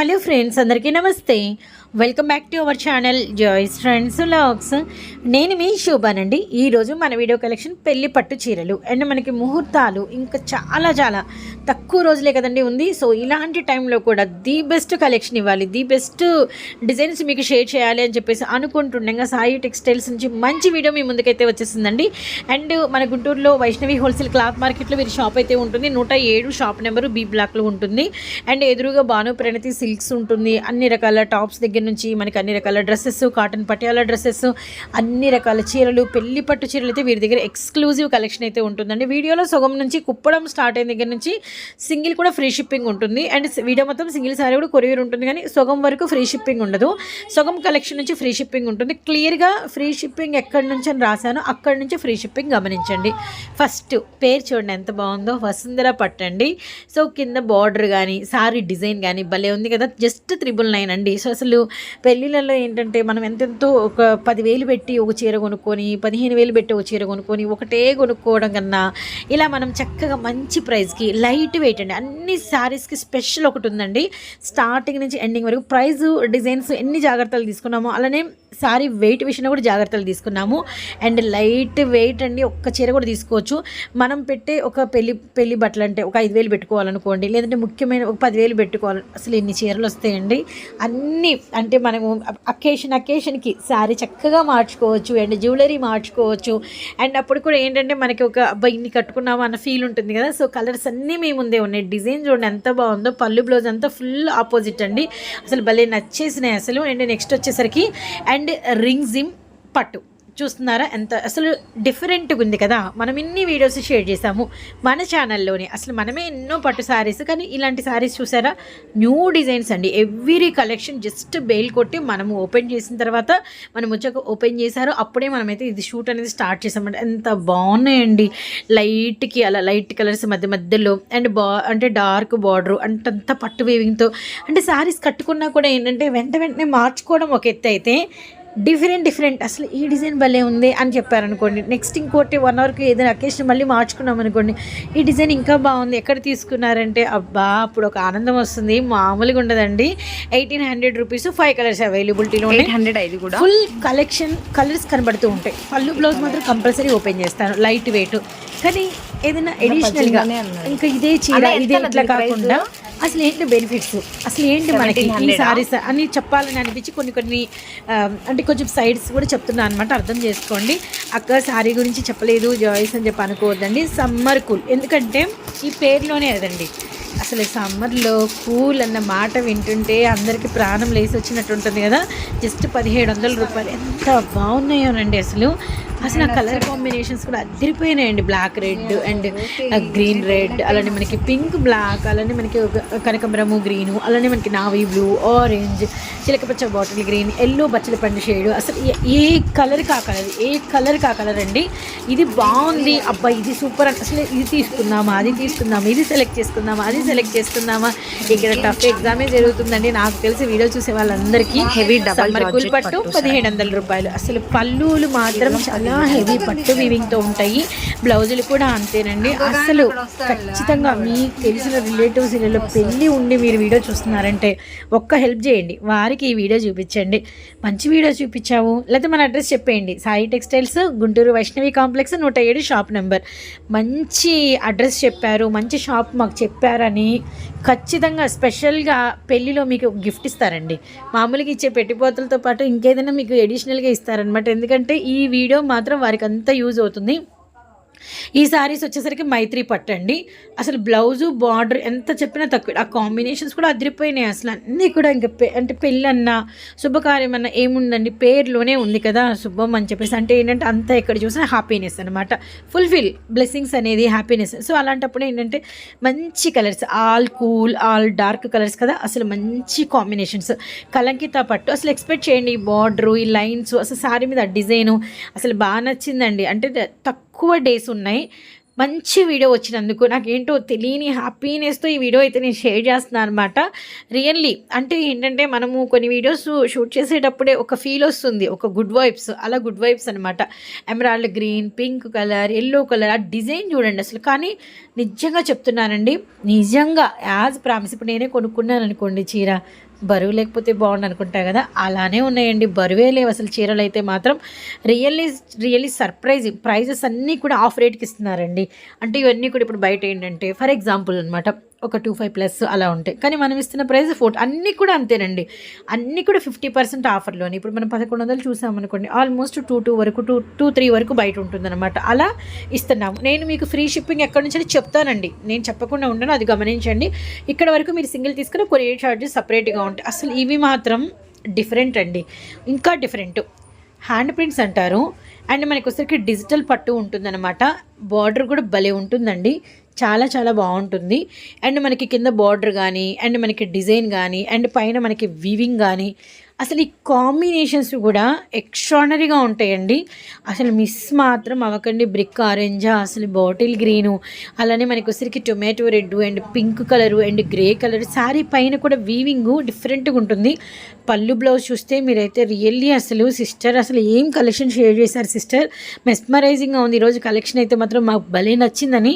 Hello friends అందరికీ నమస్తే. Welcome back to our channel Joyce friends logs నేను మీ శోభానండి. ఈరోజు మన వీడియో కలెక్షన్ పెళ్ళి పట్టు చీరలు. అండ్ మనకి ముహూర్తాలు ఇంకా చాలా చాలా తక్కువ రోజులే కదండి ఉంది. సో ఇలాంటి టైంలో కూడా ది బెస్ట్ కలెక్షన్ ఇవ్వాలి. ది బెస్ట్ డిజైన్స్ మీకు షేర్ చేయాలి అని చెప్పేసి అనుకుంటుండగా సాయి టెక్స్టైల్స్ నుంచి మంచి వీడియో మీ ముందుకైతే వచ్చేసిందండి. అండ్ మన గుంటూరులో వైష్ణవి హోల్సేల్ క్లాత్ మార్కెట్లో వీరి షాప్ అయితే ఉంటుంది. నూట ఏడు షాప్ నెంబరు బి బ్లాక్లో ఉంటుంది. అండ్ ఎదురుగా భాను ప్రణతి సిల్క్స్ ఉంటుంది అన్ని రకాల టాప్స్ దగ్గర నుంచి మనకి అన్ని రకాల డ్రెస్సెస్ కాటన్ పటియాల డ్రెస్సెస్ అన్ని రకాల చీరలు పెళ్ళి పట్టు చీరలు అయితే వీరి దగ్గర ఎక్స్క్లూజివ్ కలెక్షన్ అయితే ఉంటుందండి. వీడియోలో సగం నుంచి కుప్పడం స్టార్ట్ అయిన దగ్గర నుంచి సింగిల్ కూడా ఫ్రీ షిప్పింగ్ ఉంటుంది. అండ్ వీడియో మొత్తం సింగిల్ సారీ కూడా కొరియర్ ఉంటుంది. కానీ సగం వరకు ఫ్రీ షిప్పింగ్ ఉండదు. సగం కలెక్షన్ నుంచి ఫ్రీ షిప్పింగ్ ఉంటుంది. క్లియర్గా ఫ్రీ షిప్పింగ్ ఎక్కడి నుంచి అని రాశాను. అక్కడి నుంచి ఫ్రీ షిప్పింగ్ గమనించండి. ఫస్ట్ పేరు చూడండి ఎంత బాగుందో. వసుంధర పట్టండి సో కింద బార్డర్ కానీ సారీ డిజైన్ కానీ భలే ఉంది కదా జస్ట్ త్రిబుల్ నైన్ అండి. సో అసలు పెళ్ళిళ్ళలో ఏంటంటే మనం ఎంతెంతో ఒక పదివేలు పెట్టి ఒక చీర కొనుక్కొని పదిహేను వేలు పెట్టి ఒక చీర కొనుక్కొని ఒకటే కొనుక్కోవడం కన్నా ఇలా మనం చక్కగా మంచి ప్రైస్కి లైట్ వెయిట్ అండి. అన్ని శారీస్కి స్పెషల్ ఒకటి ఉందండి. స్టార్టింగ్ నుంచి ఎండింగ్ వరకు ప్రైస్ డిజైన్స్ ఎన్ని జాగ్రత్తలు తీసుకున్నామో అలానే సారీ వెయిట్ విషయంలో కూడా జాగ్రత్తలు తీసుకున్నాము. అండ్ లైట్ వెయిట్ అండి ఒక్క చీర కూడా తీసుకోవచ్చు. మనం పెట్టే ఒక పెళ్ళి పెళ్ళి బట్టలు అంటే ఒక ఐదు వేలు పెట్టుకోవాలనుకోండి లేదంటే ముఖ్యమైన ఒక పదివేలు పెట్టుకోవాలి. అసలు ఎన్ని చీరలు వస్తాయండి? అన్నీ అంటే మనము అకేషన్ అకేషన్కి శారీ చక్కగా మార్చుకోవచ్చు అండ్ జ్యువెలరీ మార్చుకోవచ్చు. అండ్ అప్పుడు కూడా ఏంటంటే మనకి ఒక అబ్బాయి ఇన్ని కట్టుకున్నాము అన్న ఫీల్ ఉంటుంది కదా. సో కలర్స్ అన్నీ మీ ముందే ఉన్నాయి. డిజైన్ చూడండి ఎంత బాగుందో. పళ్ళు బ్లౌజ్ అంతా ఫుల్ ఆపోజిట్ అండి. అసలు భలే నచ్చేసినాయి అసలు. అండ్ నెక్స్ట్ వచ్చేసరికి అండ్ రింగ్ జిమ్ పట్టు. చూస్తున్నారా? ఎంత అసలు డిఫరెంట్గా ఉంది కదా? మనం ఇన్ని వీడియోస్ షేర్ చేసాము మన ఛానల్లోనే అసలు మనమే ఎన్నో పట్టు శారీస్ కానీ ఇలాంటి శారీస్ చూసారా? న్యూ డిజైన్స్ అండి. ఎవ్రీ కలెక్షన్ జస్ట్ బెయిల్ కొట్టి మనము ఓపెన్ చేసిన తర్వాత మనం వచ్చాక ఓపెన్ చేశారు అప్పుడే మనమైతే ఇది షూట్ అనేది స్టార్ట్ చేసామంటే ఎంత బాగున్నాయండి. లైట్కి అలా లైట్ కలర్స్ మధ్య మధ్యలో అండ్ బా అంటే డార్క్ బార్డర్ అంతంత పట్టు వేవింగ్తో అంటే శారీస్ కట్టుకున్నా కూడా ఏంటంటే వెంట వెంటనే మార్చుకోవడం ఒక ఎత్తు అయితే డిఫరెంట్ డిఫరెంట్. అసలు ఈ డిజైన్ భలే ఉంది అని చెప్పారనుకోండి. నెక్స్ట్ ఇంకోటి వన్ అవర్కి ఏదైనా అకేషన్ మళ్ళీ మార్చుకున్నాం అనుకోండి ఈ డిజైన్ ఇంకా బాగుంది. ఎక్కడ తీసుకున్నారంటే అబ్బా అప్పుడు ఒక ఆనందం వస్తుంది. మామూలుగా ఉండదండి. Eighteen hundred rupees five colours అవైలబిలిటీలో ఎయిట్ హండ్రెడ్ ఐదు కూడా. ఫుల్ కలెక్షన్ కలర్స్ కనబడుతూ ఉంటాయి. పళ్ళు బ్లౌజ్ మాత్రం కంపల్సరీ ఓపెన్ చేస్తాను. Light weight. కానీ ఏదైనా ఎడిషనల్గా. ఇంకా ఇదే చీర ఇదే ఇట్లా? కాకుండా అసలు ఏంటి బెనిఫిట్స్? అసలు ఏంటి మనకి ఈ 1700 ఆ? సారీస్ అని చెప్పాలని అనిపించి కొన్ని కొన్ని అంటే కొంచెం సైడ్స్ కూడా చెప్తున్నాను అనమాట అర్థం చేసుకోండి. అక్క సారీ గురించి చెప్పలేదు జాయిస్ అని చెప్పి అనుకోవద్దండి. సమ్మర్ కూల్ ఎందుకంటే ఈ పేరులోనే అదండి. అసలు సమ్మర్లో కూల్ అన్న మాట వింటుంటే అందరికీ ప్రాణం లేసి వచ్చినట్టు ఉంటుంది కదా. జస్ట్ పదిహేడు వందల రూపాయలు. ఎంత బాగున్నాయోనండి అసలు. అసలు ఆ కలర్ కాంబినేషన్స్ కూడా అదిరిపోయినాయండి. Black red and green red అలానే మనకి పింక్ బ్లాక్ అలానే మనకి ఒక కనకమరము గ్రీను అలానే మనకి నావీ బ్లూ ఆరెంజ్ చిలకపచ్చ బాటిల్ గ్రీన్ ఎల్లో బచ్చల పండు షేడు. అసలు ఏ- కలర్ కా కలర్ ఏ కలర్ కా కలర్ అండి ఇది బాగుంది. అబ్బా ఇది సూపర్ అసలు ఇది తీసుకుందామా అది తీసుకుందామా ఇది సెలెక్ట్ చేసుకుందామా అది సెలెక్ట్ చేసుకుందామా? ఇక్కడ టఫ్ ఎగ్జామే జరుగుతుందండి. నాకు తెలిసి వీడియో చూసే వాళ్ళందరికీ కూల్ georgette పట్టు పదిహేడు వందల రూపాయలు. అసలు పళ్ళులు మాత్రం చాలా హెవీ పట్టు వీవింగ్తో ఉంటాయి. బ్లౌజులు కూడా అంతేనండి. అసలు ఖచ్చితంగా మీకు తెలిసిన రిలేటివ్స్ ఇళ్ళలో పెళ్ళి ఉండి మీరు వీడియో చూస్తున్నారంటే ఒక్క హెల్ప్ చేయండి. వారికి ఈ వీడియో చూపించండి. మంచి వీడియో చూపించావు. లేకపోతే మన అడ్రస్ చెప్పేయండి. సాయి టెక్స్టైల్స్ గుంటూరు వైష్ణవి కాంప్లెక్స్ నూట ఏడు షాప్ నెంబర్. మంచి అడ్రస్ చెప్పారు. మంచి షాప్ మాకు చెప్పారని ఖచ్చితంగా స్పెషల్గా పెళ్ళిలో మీకు గిఫ్ట్ ఇస్తారండి. మామూలుగా ఇచ్చే పెట్టిపోతలతో పాటు ఇంకేదైనా మీకు ఎడిషనల్గా ఇస్తారనమాట ఎందుకంటే ఈ వీడియో మాత్రం వారికి అంతా యూజ్ అవుతుంది. ఈ శారీస్ వచ్చేసరికి మైత్రి పట్టండి. అసలు బ్లౌజు బార్డర్ ఎంత చెప్పినా తక్కువ. ఆ కాంబినేషన్స్ కూడా అదిరిపోయినాయి అసలు. అన్నీ కూడా ఇంకా పె- అంటే పెళ్ళన్నా శుభకార్యం అన్న ఏముందండి? పేర్లోనే ఉంది కదా శుభం అని చెప్పేసి. అంటే ఏంటంటే అంతా ఎక్కడ చూసినా హ్యాపీనెస్ అనమాట ఫుల్ఫిల్ బ్లెస్సింగ్స్ అనేది హ్యాపీనెస్ సో అలాంటప్పుడు ఏంటంటే మంచి colours all cool all dark colours కదా. అసలు మంచి కాంబినేషన్స్ కలంకిత పట్టు. అసలు ఎక్స్పెక్ట్ చేయండి ఈ బార్డరు ఈ లైన్స్ అసలు సారీ మీద డిజైను అసలు బాగా నచ్చిందండి. అంటే తక్కువ ఎక్కువ డేస్ ఉన్నాయి. మంచి వీడియో వచ్చినందుకు నాకేంటో తెలియని హ్యాపీనెస్తో ఈ వీడియో అయితే నేను షేర్ చేస్తున్నాను అనమాట రియల్లీ అంటే ఏంటంటే మనము కొన్ని వీడియోస్ షూట్ చేసేటప్పుడే ఒక ఫీల్ వస్తుంది. ఒక గుడ్ వైబ్స్ అలా గుడ్ వైబ్స్ అనమాట emerald green pink colour yellow colour ఆ డిజైన్ చూడండి అసలు. కానీ నిజంగా చెప్తున్నానండి నిజంగా యాజ్ ప్రామిస్ ఇప్పుడు నేనే కొనుక్కున్నాను అనుకోండి చీర బరువు లేకపోతే బాగుండు అనుకుంటా కదా అలానే ఉన్నాయండి. బరువే లేవు అసలు చీరలు అయితే మాత్రం. రియల్లీ రియల్లీ సర్ప్రైజ్ ప్రైజెస్ అన్నీ కూడా ఆఫ్ రేట్కి ఇస్తున్నారండి. అంటే ఇవన్నీ కూడా ఇప్పుడు బయట ఏంటంటే ఫర్ ఎగ్జాంపుల్ అనమాట ఒక టూ ఫైవ్ ప్లస్ అలా ఉంటాయి. కానీ మనం ఇస్తున్న ప్రైస్ ఫోర్ అన్నీ కూడా అంతేనండి. అన్నీ కూడా ఫిఫ్టీ పర్సెంట్ ఆఫర్లోని. ఇప్పుడు మనం పదకొండు వందలు చూసామనుకోండి ఆల్మోస్ట్ టూ టూ వరకు టూ టూ త్రీ వరకు బయట ఉంటుందన్నమాట. అలా ఇస్తున్నాము. నేను మీకు ఫ్రీ షిప్పింగ్ ఎక్కడి నుంచి అని చెప్తానండి. నేను చెప్పకుండా ఉండను అది గమనించండి. ఇక్కడ వరకు మీరు సింగిల్ తీసుకుని కొరియర్ ఛార్జెస్ సపరేట్గా ఉంటాయి. అసలు ఇవి మాత్రం డిఫరెంట్ అండి. ఇంకా డిఫరెంట్. హ్యాండ్ ప్రింట్స్ అంటారు. అండ్ మనకి వచ్చరికి డిజిటల్ పట్టు ఉంటుందన్నమాట. బార్డర్ కూడా భలే ఉంటుందండి. చాలా చాలా బాగుంటుంది. అండ్ మనకి కింద బార్డర్ కానీ అండ్ మనకి డిజైన్ కానీ అండ్ పైన మనకి వీవింగ్ కానీ అసలు ఈ కాంబినేషన్స్ కూడా ఎక్స్ట్రానరీగా ఉంటాయండి. అసలు మిస్ మాత్రం అవ్వకండి. బ్రిక్ ఆరెంజా అసలు బాటిల్ గ్రీను అలానే మనకి వచ్చరికి tomato red and pink colour and grey colour sari పైన కూడా వీవింగ్ డిఫరెంట్గా ఉంటుంది. పళ్ళు బ్లౌజ్ చూస్తే మీరైతే రియల్లీ అసలు సిస్టర్ అసలు ఏం కలెక్షన్ షేర్ చేశారు సిస్టర్? మెస్మరైజింగ్గా ఉంది. ఈరోజు కలెక్షన్ అయితే మాత్రం మాకు భలే నచ్చిందని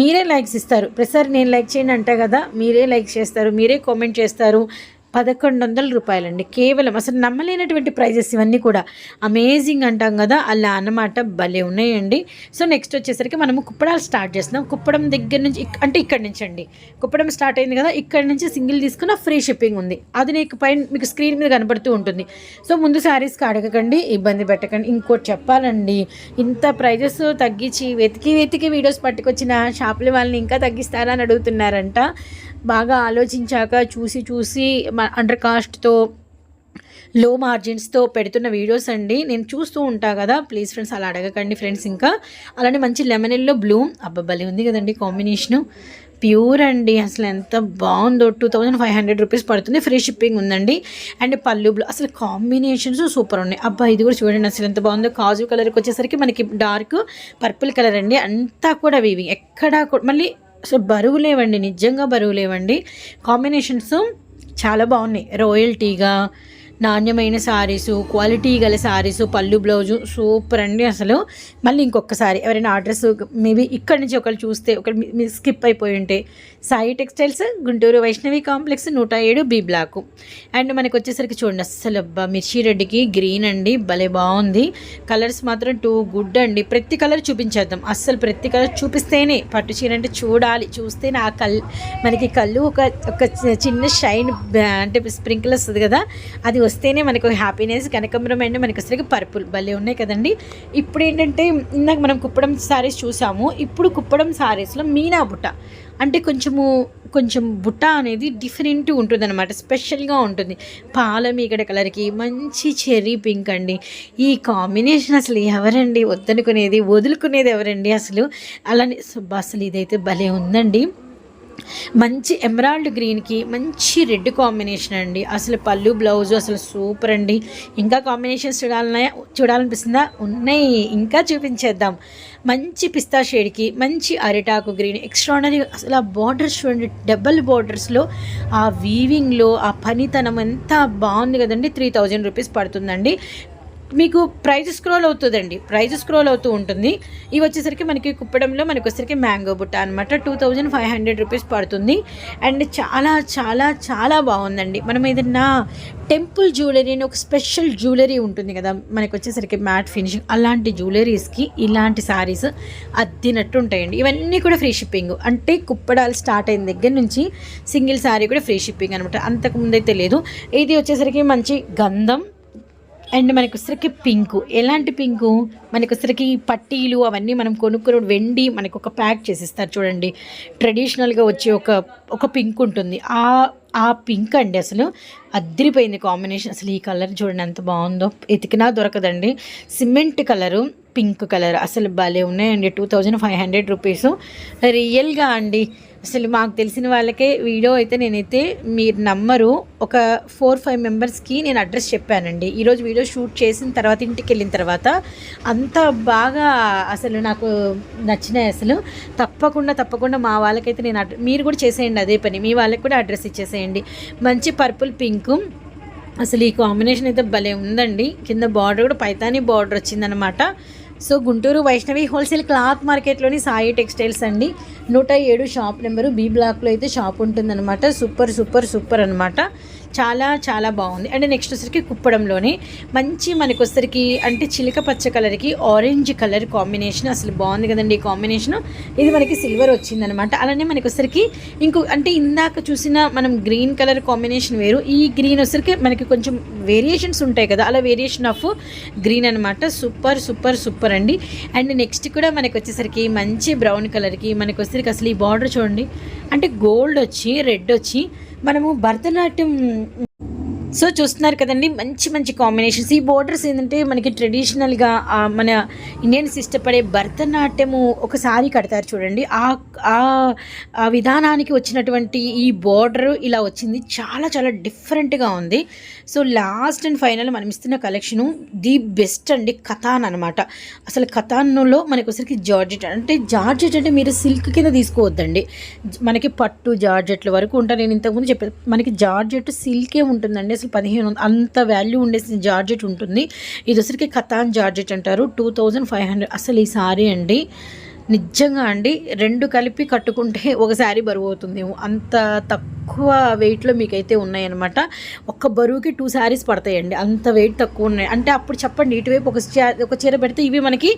మీరే లైక్స్ ఇస్తారు. ప్రసార్ నేను లైక్ చేయండి అంటా కదా మీరే లైక్ చేస్తారు మీరే కామెంట్ చేస్తారు. పదకొండు వందల రూపాయలండి. కేవలం అసలు నమ్మలేనటువంటి ప్రైజెస్ ఇవన్నీ కూడా. అమేజింగ్ అంటాం కదా అలా అన్నమాట భలే ఉన్నాయండి. సో నెక్స్ట్ వచ్చేసరికి మనము కుప్పడాలు స్టార్ట్ చేస్తున్నాం. కుప్పడం దగ్గర నుంచి అంటే ఇక్కడ నుంచి అండి కుప్పడం స్టార్ట్ అయింది కదా ఇక్కడ నుంచి సింగిల్ తీసుకున్న ఫ్రీ షిప్పింగ్ ఉంది. అది నీకు పైన మీకు స్క్రీన్ మీద కనబడుతూ ఉంటుంది. సో ముందు శారీస్కి అడగకండి ఇబ్బంది పెట్టకండి. ఇంకోటి చెప్పాలండి ఇంత ప్రైజెస్ తగ్గించి వెతికి వెతికి వీడియోస్ పట్టుకొచ్చిన షాపుల వాళ్ళని ఇంకా తగ్గిస్తారా అని అడుగుతున్నారంట. బాగా ఆలోచించాక చూసి చూసి అండర్ కాస్ట్తో లో మార్జిన్స్తో పెడుతున్న వీడియోస్ అండి. నేను చూస్తూ ఉంటా కదా. ప్లీజ్ ఫ్రెండ్స్ అలా అడగకండి ఫ్రెండ్స్ ఇంకా. అలానే మంచి లెమన్ ఎల్లో బ్లూ అబ్బబ్బలి ఉంది కదండి కాంబినేషను ప్యూర్ అండి. అసలు ఎంత బాగుందో. Two thousand five hundred rupees పడుతుంది. ఫ్రీ షిప్పింగ్ ఉందండి. అండ్ పళ్ళు బ్లూ అసలు కాంబినేషన్స్ సూపర్ ఉన్నాయి. అబ్బా ఇది కూడా చూడండి. అసలు ఎంత బాగుందో. కాజు కలర్కి వచ్చేసరికి మనకి డార్క్ పర్పుల్ కలర్ అండి. అంతా కూడా వీవింగ్ ఎక్కడా కూడా మళ్ళీ అసలు బరువు లేవండి నిజంగా బరువు లేవండి. కాంబినేషన్స్ చాలా బాగున్నాయి. రోయల్టీగా నాణ్యమైన శారీసు క్వాలిటీ గల శారీసు పళ్ళు బ్లౌజు సూపర్ అండి అసలు. మళ్ళీ ఇంకొకసారి ఎవరైనా అడ్రస్ మేబీ ఇక్కడి నుంచి ఒకరు చూస్తే ఒకరు స్కిప్ అయిపోయి ఉంటే సాయి టెక్స్టైల్స్ గుంటూరు వైష్ణవి కాంప్లెక్స్ నూట ఏడు బి బ్లాక్ అండ్ మనకు వచ్చేసరికి చూడండి అస్సలు అబ్బా మిర్చి రెడ్డికి గ్రీన్ అండి భలే బాగుంది. కలర్స్ మాత్రం టూ గుడ్ అండి. ప్రతి కలర్ చూపించేద్దాం. అస్సలు ప్రతి కలర్ చూపిస్తేనే పట్టు చీర అంటే చూడాలి. చూస్తేనే ఆ కల్ మనకి కళ్ళు ఒక ఒక చిన్న షైన్ అంటే స్ప్రింకిల్ వస్తుంది కదా అది వస్తేనే మనకు హ్యాపీనెస్ కనకంబరం అండి మనకు అసలు పర్పుల్ భలే ఉన్నాయి కదండి. ఇప్పుడు ఏంటంటే ఇందాక మనం కుప్పడం సారీస్ చూసాము. ఇప్పుడు కుప్పడం సారీస్లో మీనా బుట్ట. అంటే కొంచెము కొంచెం బుట్ట అనేది డిఫరెంట్ ఉంటుంది అనమాట స్పెషల్గా ఉంటుంది. పాల మీగడ కలర్కి మంచి చెర్రీ పింక్ అండి. ఈ కాంబినేషన్ అసలు ఎవరండి? వద్దనుకునేది వదులుకునేది ఎవరండి అసలు? అలానే అసలు ఇదైతే భలే ఉందండి. మంచి ఎమరాల్డ్ గ్రీన్కి మంచి రెడ్ కాంబినేషన్ అండి. అసలు పళ్ళు బ్లౌజ్ అసలు సూపర్ అండి. ఇంకా కాంబినేషన్స్ చూడాలన్నా చూడాలనిపిస్తుందా? ఉన్నాయి. ఇంకా చూపించేద్దాం. మంచి పిస్తా షేడ్కి మంచి అరిటాకు గ్రీన్. ఎక్స్ట్రానరీ అసలు ఆ బార్డర్స్ చూడండి డబల్ బార్డర్స్లో ఆ వీవింగ్లో ఆ పనితనం ఎంత బాగుంది కదండి. త్రీ థౌజండ్ రూపీస్ పడుతుందండి. మీకు ప్రైజ్ స్క్రోల్ అవుతుందండి. ప్రైజ్ స్క్రోల్ అవుతూ ఉంటుంది. ఇవి వచ్చేసరికి మనకి కుప్పడంలో మనకు వచ్చేసరికి మ్యాంగో బుట్ట అనమాట two thousand five hundred rupees పడుతుంది. అండ్ చాలా చాలా చాలా బాగుందండి. మనం ఏదన్నా టెంపుల్ జ్యువెలరీ అని ఒక స్పెషల్ జ్యువెలరీ ఉంటుంది కదా మనకు వచ్చేసరికి మ్యాట్ ఫినిషింగ్ అలాంటి జ్యువెలరీస్కి ఇలాంటి శారీస్ అద్దినట్టు ఉంటాయండి. ఇవన్నీ కూడా ఫ్రీ షిప్పింగ్. అంటే కుప్పడాలు స్టార్ట్ అయిన దగ్గర నుంచి సింగిల్ శారీ కూడా ఫ్రీ షిప్పింగ్ అనమాట అంతకుముందైతే లేదు. ఇది వచ్చేసరికి మంచి గంధం అండ్ మనకు వచ్చరికి పింకు. ఎలాంటి పింకు? మనకు వచ్చరికి పట్టీలు అవన్నీ మనం కొనుక్కుని వెండి మనకు ఒక ప్యాక్ చేసిస్తారు చూడండి. ట్రెడిషనల్గా వచ్చే ఒక ఒక పింక్ ఉంటుంది. ఆ ఆ పింక్ అండి అసలు అద్దరిపోయింది కాంబినేషన్. అసలు ఈ కలర్ చూడండి ఎంత బాగుందో. ఎతికినా దొరకదండి. సిమెంట్ కలరు పింక్ కలర్ అసలు భలే ఉన్నాయండి. Two thousand five hundred rupees. రియల్గా అండి. అసలు మాకు తెలిసిన వాళ్ళకే వీడియో అయితే నేనైతే మీరు నమ్మరు. ఒక ఫోర్ ఫైవ్ మెంబర్స్కి నేను అడ్రస్ చెప్పానండి. ఈరోజు వీడియో షూట్ చేసిన తర్వాత ఇంటికి వెళ్ళిన తర్వాత అంత బాగా అసలు నాకు నచ్చినాయి అసలు. తప్పకుండా తప్పకుండా మా వాళ్ళకైతే నేను అడ్ర మీరు కూడా చేసేయండి అదే పని. మీ వాళ్ళకి కూడా అడ్రస్ ఇచ్చేసేయండి. మంచి పర్పుల్ పింక్. అసలు ఈ కాంబినేషన్ అయితే భలే ఉందండి. కింద బార్డర్ కూడా పైతాని బార్డర్ వచ్చిందనమాట. So Guntur Vaishnavi wholesale cloth మార్కెట్లోని Sai textiles అండి. నూట ఏడు షాప్ నెంబరు బీ బ్లాక్లో అయితే షాప్ ఉంటుందన్నమాట. సూపర్ సూపర్ సూపర్ అనమాట చాలా చాలా బాగుంది. అండ్ నెక్స్ట్ వచ్చరికి కుప్పడంలోనే మంచి మనకు వచ్చరికి అంటే చిలక పచ్చ కలర్కి ఆరెంజ్ కలర్ కాంబినేషన్ అసలు బాగుంది కదండి ఈ కాంబినేషన్. ఇది మనకి సిల్వర్ వచ్చిందనమాట అలానే మనకి వచ్చరికి ఇంకో అంటే ఇందాక చూసిన మనం గ్రీన్ కలర్ కాంబినేషన్ వేరు. ఈ గ్రీన్ వచ్చరికి మనకి కొంచెం వేరియేషన్స్ ఉంటాయి కదా అలా వేరియేషన్ ఆఫ్ గ్రీన్ అనమాట సూపర్ సూపర్ సూపర్ అండి. అండ్ నెక్స్ట్ కూడా మనకు వచ్చేసరికి మంచి బ్రౌన్ కలర్కి మనకి వచ్చేసరికి అసలు ఈ బార్డర్ చూడండి. అంటే గోల్డ్ వచ్చి రెడ్ వచ్చి మనము భరతనాట్యం సో చూస్తున్నారు కదండి మంచి మంచి కాంబినేషన్స్ ఈ బోర్డర్స్ ఏంటంటే మనకి ట్రెడిషనల్గా మన ఇండియన్స్ ఇష్టపడే భరతనాట్యము ఒకసారి కడతారు చూడండి. ఆ ఆ- విధానానికి వచ్చినటువంటి ఈ బోర్డర్ ఇలా వచ్చింది. చాలా చాలా డిఫరెంట్గా ఉంది. సో లాస్ట్ అండ్ ఫైనల్ మనం ఇస్తున్న కలెక్షను ది బెస్ట్ అండి కథాన్ అనమాట అసలు కథాన్లో మనకి ఒకసారికి జార్జెట్ అంటే జార్జెట్ అంటే మీరు సిల్క్ కింద తీసుకోవద్దండి. మనకి పట్టు జార్జెట్ల వరకు ఉంటారు నేను ఇంతకుముందు చెప్పాను మనకి జార్జెట్ సిల్కే ఉంటుందండి. అసలు పదిహేను అంత వాల్యూ ఉండేసి జార్జెట్ ఉంటుంది. ఇది వచ్చరికి కథాన్ జార్జెట్ అంటారు. టూ థౌజండ్ ఫైవ్ హండ్రెడ్ అసలు ఈ సారీ అండి. నిజంగా అండి రెండు కలిపి కట్టుకుంటే ఒక శారీ బరువు అవుతుంది అంత తక్కువ తక్కువ వెయిట్లో మీకైతే ఉన్నాయన్నమాట. ఒక్క బరువుకి టూ శారీస్ పడతాయండి. అంత వెయిట్ తక్కువ ఉన్నాయి. అంటే అప్పుడు చెప్పండి ఇటువైపు ఒక ఒక చీర పెడితే ఇవి మనకి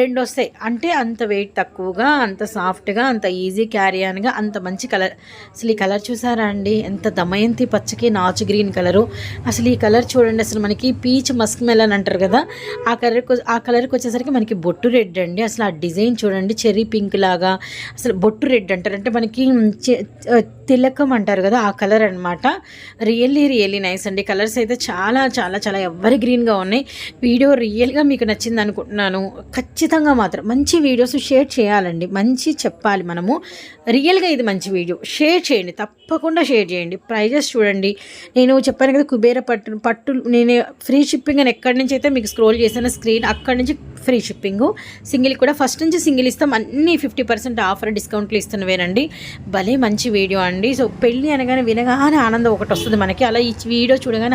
రెండు వస్తాయి. అంటే అంత వెయిట్ తక్కువగా అంత సాఫ్ట్గా అంత ఈజీ క్యారీ అనగా అంత మంచి కలర్ అసలు ఈ కలర్ చూసారా అండి? ఎంత దమయంతి పచ్చకి నాచు గ్రీన్ కలరు అసలు ఈ కలర్ చూడండి అసలు మనకి పీచ్ మస్క్ మెలన్ అంటారు కదా ఆ కలర్ ఆ కలర్కి వచ్చేసరికి మనకి బొట్టు రెడ్ అండి. అసలు ఆ డిజైన్ చూడండి చెర్రీ పింక్ లాగా. అసలు బొట్టు రెడ్ అంటారు. అంటే మనకి తిలకం అంటారు కదా ఆ కలర్ అనమాట రియల్లీ రియల్లీ నైస్ అండి. కలర్స్ అయితే చాలా చాలా చాలా ఎవరి గ్రీన్గా ఉన్నాయి. వీడియో రియల్గా మీకు నచ్చింది అనుకుంటున్నాను. ఖచ్చితంగా మాత్రం మంచి వీడియోస్ షేర్ చేయాలండి. మంచి చెప్పాలి మనము. రియల్గా ఇది మంచి వీడియో. షేర్ చేయండి. తప్పకుండా షేర్ చేయండి. ప్రైజెస్ చూడండి. నేను చెప్పాను కదా కుబేర పట్టు పట్టు నేను ఫ్రీ షిప్పింగ్ అని ఎక్కడి నుంచి అయితే మీకు స్క్రోల్ చేసిన స్క్రీన్ అక్కడి నుంచి ఫ్రీ షిప్పింగ్. సింగిల్ కూడా ఫస్ట్ నుంచి సింగిల్ ఇస్తాం. అన్ని ఫిఫ్టీ పర్సెంట్ ఆఫర్ డిస్కౌంట్లు ఇస్తున్నవేనండి. భలే మంచి వీడియో అండి. సో పెళ్ళి అనగానే వినగానే ఆనందం ఒకటి వస్తుంది మనకి. అలా ఈ వీడియో చూడగానే